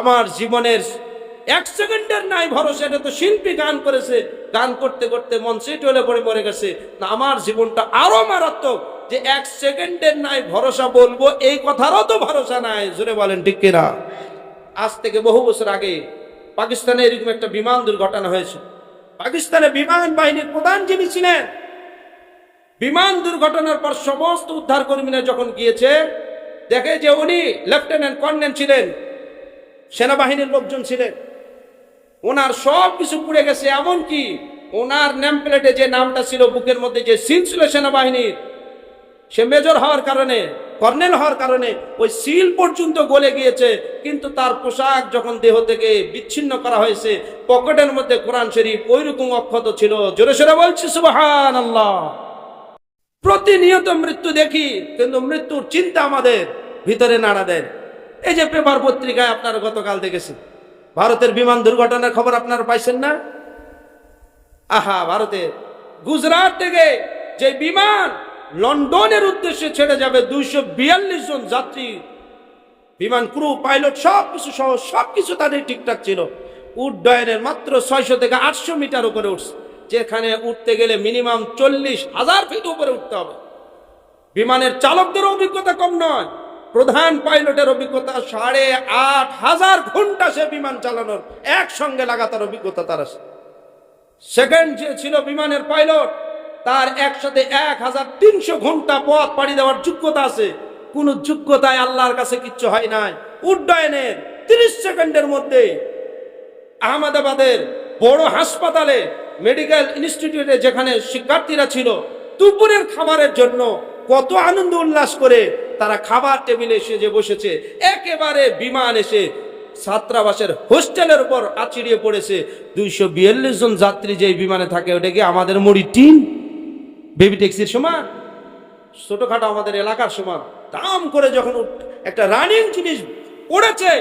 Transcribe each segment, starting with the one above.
আমার জীবনের এক সেকেন্ডের নাই ভরসা, এটা তো শিল্পী গান করেছে, গান করতে করতে মন সে টলে পড়ে পড়ে গেছে। না, আমার জীবনটা আরও মারাত্মক যে এক সেকেন্ডের নাই ভরসা বলব, এই কথারও তো ভরসা নাই, জোরে বলেন ঠিক কিনা? আজ থেকে বহু বছর আগে পাকিস্তানে এরকম একটা বিমান দুর্ঘটনা হয়েছে। পাকিস্তানে বিমান বাহিনীর প্রধান যিনি ছিলেন, বিমান দুর্ঘটনার পর সমস্ত উদ্ধার কর্মীরা যখন গিয়েছে, দেখে যে উনি লেফটেন্যান্ট কর্নেল ছিলেন। সেনাবাহিনীর লোকজন ছিলেন। ওনার সব কিছু পুড়ে গেছে, এমনকি ওনার নেম প্লেটে যে নামটা ছিল, বুকের মধ্যে যে সিল ছিল সেনাবাহিনীর, সে মেজর হওয়ার কারণে, কর্নেল হওয়ার কারণে ওই সিল পর্যন্ত গলে গিয়েছে, কিন্তু তার পোশাক যখন দেহ থেকে বিচ্ছিন্ন করা হয়েছে, পকেটের মধ্যে কোরআন শরীফ ওই রকম অক্ষত ছিল। জোরে সোরে বলছি সুবাহান আল্লাহ প্রতিনিয়ত মৃত্যু দেখি, কিন্তু মৃত্যুর চিন্তা আমাদের ভিতরে নাড়া দেয়। এই যে পেপার পত্রিকায় আপনারা গতকাল দেখেছেন ভারতের বিমান দুর্ঘটনার খবর আপনারা পাইছেন না? আহা ভারতের গুজরাট থেকে যে বিমান লন্ডনের উদ্দেশ্যে ছেড়ে যাবে দুইশো বিয়াল্লিশ জন যাত্রী। বিমান ক্রু, পাইলট, সব কিছু সহ, সব কিছু তাদের ঠিকঠাক ছিল। উড্ডয়নের মাত্র ছয়শো থেকে আটশো মিটার উপরে উঠছে। যেখানে উঠতে গেলে মিনিমাম চল্লিশ হাজার ফিট উপরে উঠতে হবে। বিমানের চালকদের অভিজ্ঞতা কম নয়। প্রধান পাইলটের অভিজ্ঞতা সাড়ে আট হাজার ঘণ্টা সে বিমান চালানোর, একসঙ্গে লাগাতার অভিজ্ঞতা তার আছে। সেকেন্ড যে ছিল বিমানের পাইলট, তার একসাথে এক হাজার তিনশো ঘণ্টা পথ পাড়ি দেওয়ার যোগ্যতা আছে। কোন যোগ্যতায় আল্লাহর কাছে কিচ্ছু হয় নাই। উড্ডয়নের তিরিশ সেকেন্ডের মধ্যে আহমেদাবাদের বড় হাসপাতালে মেডিকেল ইনস্টিটিউটে যেখানে শিক্ষার্থীরা ছিল, দুপুরের খাবারের জন্য কত আনন্দ উল্লাস করে তারা খাবার টেবিলে এসে যে বসেছে, একেবারে বিমান এসে ছাত্রাবাসের হোস্টেলের উপর আচিড়িয়ে পড়েছে। দুইশো বিয়াল্লিশ জন যাত্রী যে বিমানে থাকে, ওটা কি আমাদের মুড়ি টিন? বেবি ট্যাক্সির সমান? ছোটখাটো আমাদের এলাকার সমান? দাম করে যখন একটা রানিং জিনিস পড়েছে,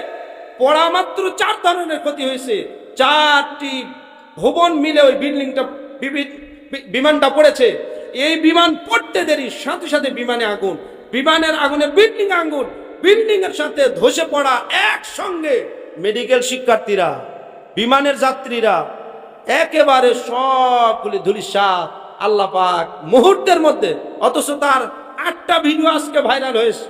পড়া মাত্র চার ধরনের ক্ষতি হয়েছে। চারটি ভবন মিলে ওই বিল্ডিংটা বিমানটা পড়েছে। এই বিমান পড়তে দেরি, সাথে সাথে বিমানে আগুন। বিমানের আগুনে বিল্ডিং আগুন বিল্ডিং এর সাথে ধসে পড়া একসঙ্গে মেডিকেল শিক্ষার্থীরা, বিমানের যাত্রীরা, একেবারে সবগুলি ধুলিসাৎ আল্লাহ পাক মুহূর্তের মধ্যে, অথচ তার আটটা ভিডিও আজকে ভাইরাল হয়েছে।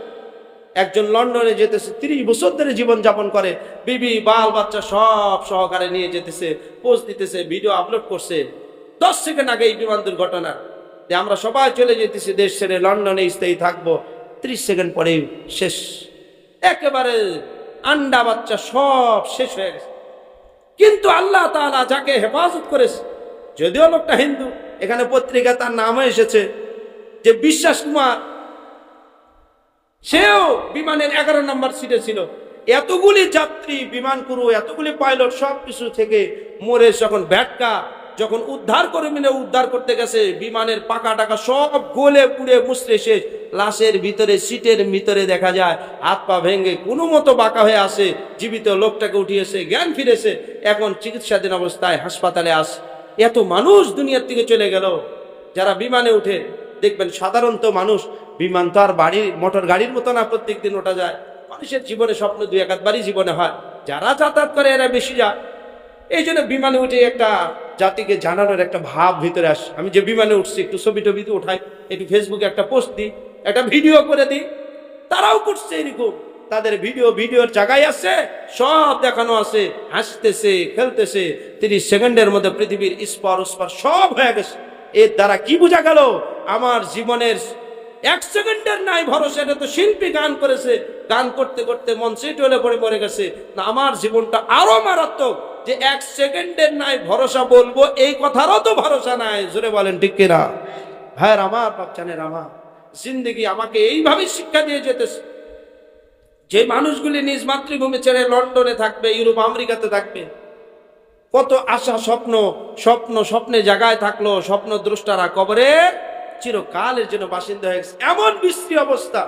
একজন লন্ডনে যেতেছে, তিরিশ বছর ধরে জীবন যাপন করে, বিবি, বাল, বাচ্চা সব সহকারে নিয়ে যেতেছে পোস্ট দিতেছে ভিডিও আপলোড করছে। দশ সেকেন্ড আগে এই বিমান দুর্ঘটনা যে আমরা সবাই চলে যেতেছি, দেশ ছেড়ে লন্ডনে স্থায়ী থাকব। ত্রিশ সেকেন্ড পরেই শেষ। একেবারে আন্ডা বাচ্চা সব শেষ হয়ে গেছে। কিন্তু আল্লাহ তাআলা যাকে হেফাজত করেছে, যদিও লোকটা হিন্দু, এখানে পত্রিকা তার নামও এসেছে যে বিশ্বাস কুমার, সেও বিমানের এগারো নম্বর সিটে ছিল। এতগুলি যাত্রী, বিমান ক্রু, এতগুলি পাইলট সব কিছু থেকে মরে যখন ব্যাটকা যখন উদ্ধার করে মিলে উদ্ধার করতে গেছে, বিমানের পাকা টাকা সব গলে পুড়ে মুসড়ে শেষ। লাশের ভিতরে, সিটের ভিতরে দেখা যায়, হাত পা ভেঙে কোনো মতো বাঁকা হয়ে আসে জীবিত লোকটাকে উঠিয়েছে, জ্ঞান ফিরেছে। এখন চিকিৎসাধীন অবস্থায় হাসপাতালে আসে। এত মানুষ দুনিয়ার থেকে চলে গেল। যারা বিমানে উঠে, দেখবেন সাধারণত মানুষ, বিমান তো আর বাড়ির, মোটর গাড়ির মতো না প্রত্যেক দিন ওঠা যায়। মানুষের জীবনে স্বপ্ন দুই এক বাড়ি জীবনে হয়। যারা যাতায়াত করে, এরা বেশি যায়। এই জন্য বিমানে উঠে একটা জাতিকে জানানোর একটা ভাব ভিতরে আসে। আমি যে বিমানে উঠছি, একটু ছবি টবি উঠাই, একটু ফেসবুকে একটা পোস্ট দিই, একটা ভিডিও করে দিই। তারাও করছে এরকম। তাদের ভিডিও ভিডিওর জায়গায় আছে, সব দেখানো আছে, হাসতেছে, খেলতেছে। তিরিশ সেকেন্ডের মধ্যে পৃথিবীর স্পর স্পর সব হয়ে গেছে। এর দ্বারা কি বোঝা গেল? আমার জীবনের এক সেকেন্ডের নাই ভরসা, এটা তো শিল্পী গান করেছে। গান করতে করতে মন সে টলে পড়ে মরে গেছে। না, আমার জীবনটা আরও মারাত্মক যে এক সেকেন্ডের নাই ভরসা বলব, এই কথারও তো ভরসা নাই। জোরে বলেন, ঠিক কিনা? ভাইয়ের আমার বাচ্চানের আমার জিন্দগি আমাকে এইভাবে শিক্ষা দিয়ে যেতেছে যে মানুষগুলি নিজ মাতৃভূমি ছেড়ে লন্ডনে থাকবে, ইউরোপ, আমেরিকাতে থাকবে, কত আশা, স্বপ্ন স্বপ্ন, স্বপ্নে জায়গায় থাকল, স্বপ্ন দ্রষ্টারা কবরে চিরকালের জন্য বাসিন্দা হয়ে গেছে। এমন বিশ্রী অবস্থা।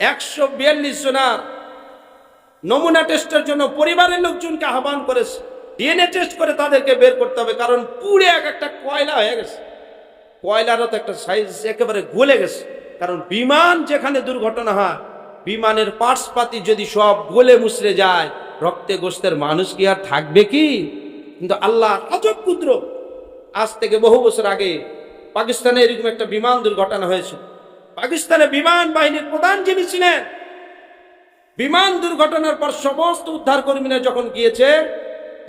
একশো বিয়াল্লিশ জনার নমুনা টেস্টের জন্য পরিবারের লোকজনকে আহ্বান করেছে। ডিএনএ টেস্ট করে তাদেরকে বের করতে হবে, কারণ পুড়ে এক একটা কয়লা হয়ে গেছে। কয়লারও তো একটা সাইজ একেবারে গলে গেছে। কারণ বিমান যেখানে দুর্ঘটনা হয়, বিমানের পার্টস পাতি যদি সব গলে মুছড়ে যায়, রক্তে গোস্তের মানুষ কি আর থাকবে কি? কিন্তু আল্লাহ আজব ক্ষুদ্র। আজ থেকে বহু বছর আগে পাকিস্তানে এরকম একটা বিমান দুর্ঘটনা হয়েছে। পাকিস্তানে বিমান বাহিনীর প্রধান যিনি ছিলেন, বিমান দুর্ঘটনার পর সমস্ত উদ্ধার কর্মীরা যখন গিয়েছে,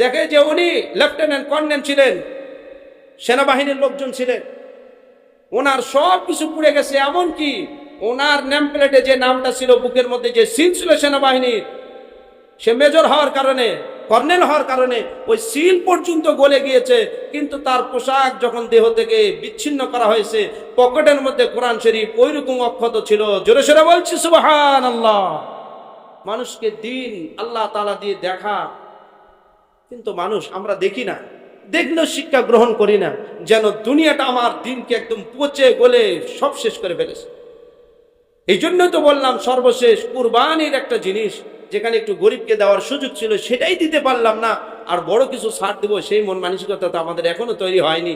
দেখে যে উনি লেফটেন্যান্ট কর্নেল ছিলেন, সেনাবাহিনীর লোকজন ছিলেন। ওনার সব কিছু পুড়ে গেছে, এমনকি ওনার নেম প্লেটে যে নামটা ছিল, বুকের মধ্যে যে সিল ছিল সেনাবাহিনীর, সে মেজর হওয়ার কারণে কর্নেল হওয়ার কারণে ওই সিল পর্যন্ত গলে গিয়েছে, কিন্তু তার পোশাক যখন দেহ থেকে বিচ্ছিন্ন করা হয়েছে, পকেটের মধ্যে কোরআন শরীফ ওইরকম অক্ষত ছিল। জোরে সোরে বলছি সুবাহান আল্লাহ মানুষকে দিন আল্লাহ তালা দিয়ে দেখা, কিন্তু মানুষ আমরা দেখি না। দেখলেও শিক্ষা গ্রহণ করি না, যেন দুনিয়াটা আমার দিনকে একদম পচে গলে সব শেষ করে ফেলেছে। এই জন্যই তো বললাম সর্বশেষ কুরবানির একটা জিনিস যেখানে একটু গরিবকে দেওয়ার সুযোগ ছিল সেটাই দিতে পারলাম না। আর বড় কিছু ছাড় দেবো, সেই মন মানসিকতা তো আমাদের এখনও তৈরি হয়নি।